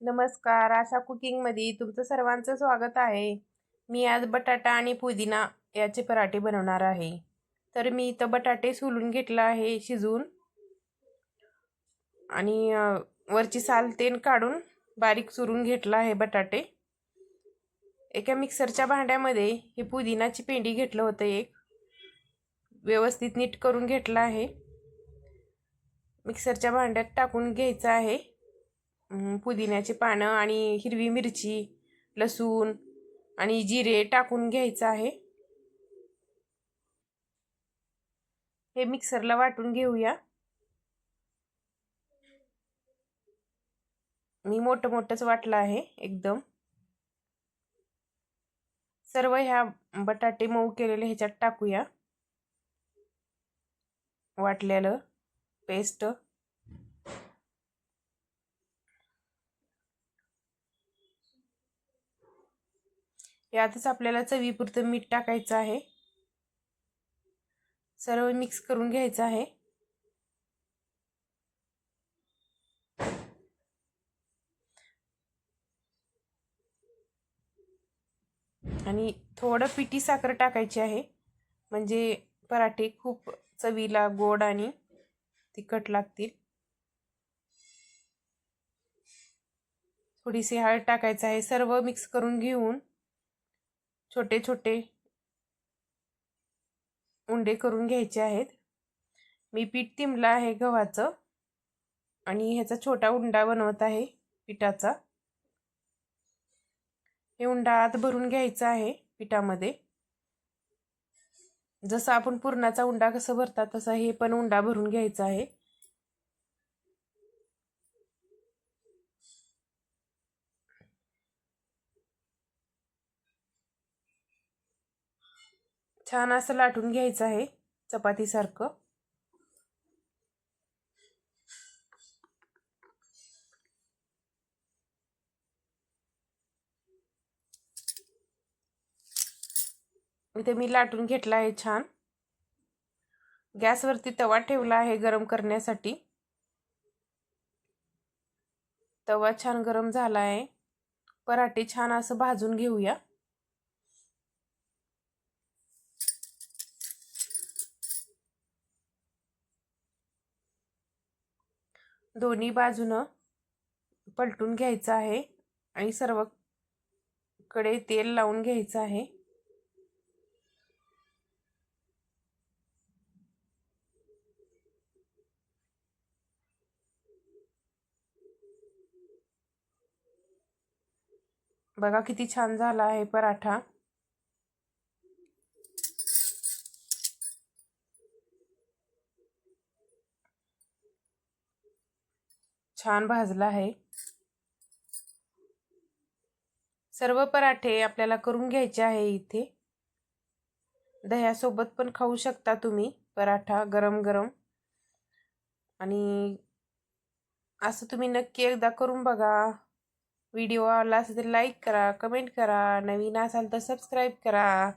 नमस्कार. आशा कुकिंगमध्ये तुमचं सर्वांचं स्वागत आहे. मी आज बटाटा आणि पुदिना याचे पराठे बनवणार आहे. तर मी इथं बटाटे सोलून घेतलं आहे शिजवून आणि वरची साल तेल काढून बारीक चुरून घेतलं आहे बटाटे. एका मिक्सरच्या भांड्यामध्ये हे पुदिनाची पेंडी घेतलं होतं एक. व्यवस्थित नीट करून घेतलं आहे. मिक्सरच्या भांड्यात टाकून घ्यायचं आहे. पुदिन्याचे पानं आणि हिरवी मिरची लसूण आणि जिरे टाकून घ्यायचं आहे. हे मिक्सरला वाटून घेऊया. मी मोठं मोठंच वाटलं आहे एकदम. सर्व ह्या बटाटे मऊ केलेले ह्याच्यात टाकूया. वाटलेलं पेस्ट. यातच आपल्याला चवीपुरतं मीठ टाकायचं आहे. सर्व मिक्स करून घ्यायचं आहे. आणि थोडं पिठी साखर टाकायची आहे. म्हणजे पराठे खूप चवीला गोड आणि तिखट लागतील. थोडीशी हळद टाकायचं आहे. सर्व मिक्स करून घेऊन छोटे छोटे उंडे करून घ्यायचे आहेत. मी पीठ तिंबलं आहे गव्हाचं आणि ह्याचा छोटा उंडा बनवत आहे पिठाचा. हे उंडा आत भरून घ्यायचा आहे पिठामध्ये. जसं आपण पुरणाचा उंडा कसं भरतात तसा हे पण उंडा भरून घ्यायचा आहे. छान असं लाटून घ्यायचं आहे चपातीसारखं. इथे मी लाटून घेतला आहे छान. गॅसवरती तवा ठेवला आहे गरम करण्यासाठी. तवा छान गरम झाला आहे. पराठे छान असं भाजून घेऊया. दोन्ही बाजूनं पलटून घ्यायचं आहे आणि सर्वकडे तेल लावून घ्यायचं आहे. बघा किती छान झाला आहे पराठा. छान भाजला आहे. सर्व पराठे आपल्याला करून घ्यायचे आहे इथे. दह्यासोबत पण खाऊ शकता तुम्ही पराठा गरम गरम. आणि असं तुम्ही नक्की एकदा करून बघा. व्हिडिओ आवडला असेल तर लाईक करा कमेंट करा. नवीन असाल तर सबस्क्राईब करा.